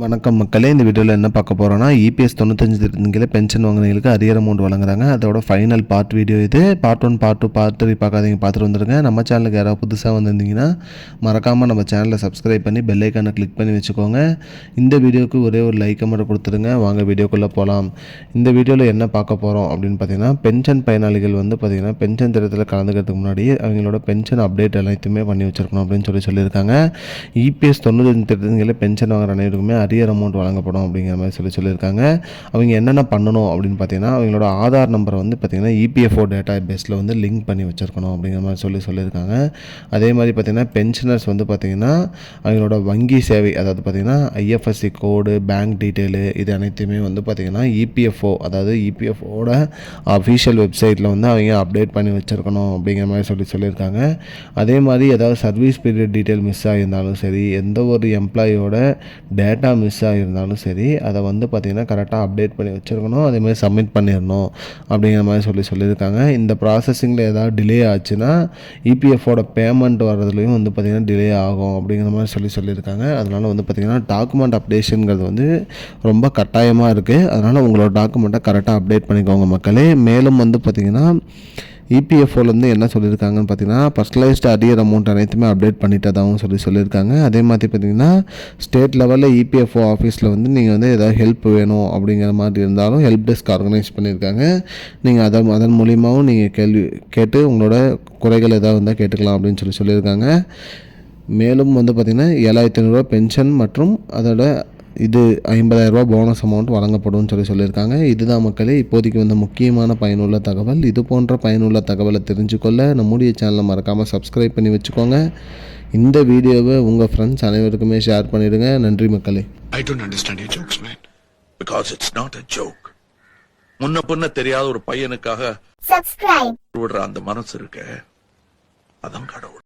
வணக்கம் மக்களே இந்த வீடியோவில் என்ன பார்க்க போகிறோன்னா இபிஎஸ் தொண்ணூத்தஞ்சு திட்டத்தின் பென்ஷன் வாங்கினவங்களுக்கு அரியர் அமௌண்ட் வழங்குறாங்க. அதோட ஃபைனல் பார்ட் வீடியோ இது. Part one part two part three பார்க்காதீங்க பார்த்துட்டு வந்துருங்க. நம்ம சேனலுக்கு யாராவது புதுசாக வந்திருந்தீங்கன்னா மறக்காமல் நம்ம சேனலை சப்ஸ்கிரைப் பண்ணி பெல் ஐக்கானை கிளிக் பண்ணி வச்சுக்கோங்க. இந்த வீடியோவுக்கு ஒரே ஒரு லைக்கை மட்டும் கொடுத்துருங்க. வாங்க வீடியோக்குள்ளே போகலாம் இந்த வீடியோவில் என்ன பார்க்க போகிறோம் அப்படின்னு பார்த்தீங்கன்னா பென்ஷன் பயனாளிகள் வந்து பார்த்தீங்கன்னா பென்ஷன் திட்டத்தில் கலந்துக்கிறதுக்கு முன்னாடி அவங்களோட பென்ஷன் அப்டேட் எல்லாத்தையுமே பண்ணி வச்சுருக்கணும் அப்படின்னு சொல்லி சொல்லியிருக்காங்க. இபிஎஸ் தொண்ணூத்தஞ்சு திட்டத்தில் பென்ஷன் வாங்குற அனைவருக்குமே அரியர் அமௌண்ட் வழங்கப்படும் அப்படிங்கிற மாதிரி சொல்லி சொல்லியிருக்காங்க. அவங்க என்னென்ன பண்ணணும் அப்படின்னு பார்த்தீங்கன்னா அவங்களோட ஆதார் நம்பரை வந்து பார்த்திங்கன்னா இபிஎஃப்ஓ டேட்டா பேஸில் வந்து லிங்க் பண்ணி வச்சிருக்கணும் அப்படிங்கிற மாதிரி சொல்லி சொல்லியிருக்காங்க. அதே மாதிரி பார்த்திங்கன்னா பென்ஷனர்ஸ் வந்து பார்த்தீங்கன்னா அவங்களோட வங்கி சேவை அதாவது பார்த்தீங்கன்னா ஐஎஃப்எஸ்சி கோடு பேங்க் டீட்டெயிலு இது அனைத்தையுமே வந்து பார்த்திங்கன்னா இபிஎஃப்ஓ அதாவது இபிஎஃப்ஓட அஃபீஷியல் வெப்சைட்டில் வந்து அவங்க அப்டேட் பண்ணி வச்சுருக்கணும் அப்படிங்கிற மாதிரி சொல்லி சொல்லியிருக்காங்க. அதே மாதிரி ஏதாவது சர்வீஸ் பீரியட் டீட்டெயில் மிஸ் ஆகியிருந்தாலும் சரி எந்த ஒரு எம்ப்ளாயோட டேட்டா மிஸ் ஆகியிருந்தாலும் சரி அதை வந்து பார்த்திங்கன்னா கரெக்டாக அப்டேட் பண்ணி வச்சுருக்கணும். அதேமாதிரி சப்மிட் பண்ணிடணும் அப்படிங்கிற மாதிரி சொல்லி சொல்லியிருக்காங்க. இந்த ப்ராசஸிங்கில் ஏதாவது டிலே ஆச்சுன்னா E இபிஎஃபோட பேமெண்ட் வர்றதுலையும் வந்து பார்த்திங்கன்னா டிலே ஆகும் அப்படிங்கிற மாதிரி சொல்லி சொல்லியிருக்காங்க. அதனால் வந்து பார்த்திங்கன்னா டாக்குமெண்ட் அப்டேஷனுங்கிறது வந்து ரொம்ப கட்டாயமாக இருக்குது அதனால் உங்களோட டாக்குமெண்ட்டை கரெக்டாக அப்டேட் பண்ணிக்கோங்க மக்களே. மேலும் வந்து பார்த்திங்கன்னா இபிஎஃப்ஓலேருந்து என்ன சொல்லியிருக்காங்கன்னு பார்த்தீங்கன்னா பர்சனலைஸ்டு அரியர் அமௌண்ட் அனைத்துமே அப்டேட் பண்ணிட்டதாகவும் சொல்லி சொல்லியிருக்காங்க. அதே மாதிரி பார்த்தீங்கன்னா ஸ்டேட் லெவலில் இபிஎஃப்ஓ ஆஃபீஸில் வந்து நீங்கள் வந்து ஏதாவது ஹெல்ப் வேணும் அப்படிங்கிற மாதிரி இருந்தாலும் ஹெல்ப் டெஸ்க் ஆர்கனைஸ் பண்ணியிருக்காங்க. நீங்கள் அதை அதன் மூலியமாகவும் நீங்கள் கேள்வி கேட்டு உங்களோட குறைகள் ஏதாவது இருந்தால் கேட்டுக்கலாம் அப்படின்னு சொல்லி சொல்லியிருக்காங்க. மேலும் வந்து பார்த்திங்கன்னா ஏழாயிரத்தி ஐநூறுரூவா பென்ஷன் மற்றும் அதோட இது ஐம்பதாயிரரூபா போனஸ் அமௌண்ட் வழங்கப்படும்னு சொல்லி சொல்லியிருக்காங்க. இதுதான் மக்களே இப்போதைக்கு வந்த முக்கியமான பயனுள்ள தகவல். இது போன்ற பயனுள்ள தகவலை தெரிஞ்சுக்கொள்ள நம்முடைய சேனலை மறக்காமல் சப்ஸ்கிரைப் பண்ணி வச்சுக்கோங்க. இந்த வீடியோவை உங்கள் ஃப்ரெண்ட்ஸ் அனைவருக்குமே ஷேர் பண்ணிடுங்க. நன்றி மக்களே. I don't understand your jokes, man. Because it's not a joke. முன்ன பின்ன தெரியாத ஒரு பையனுக்காக subscribe. விடுற அந்த மனசு இருக்க. அதான் கடவுள்.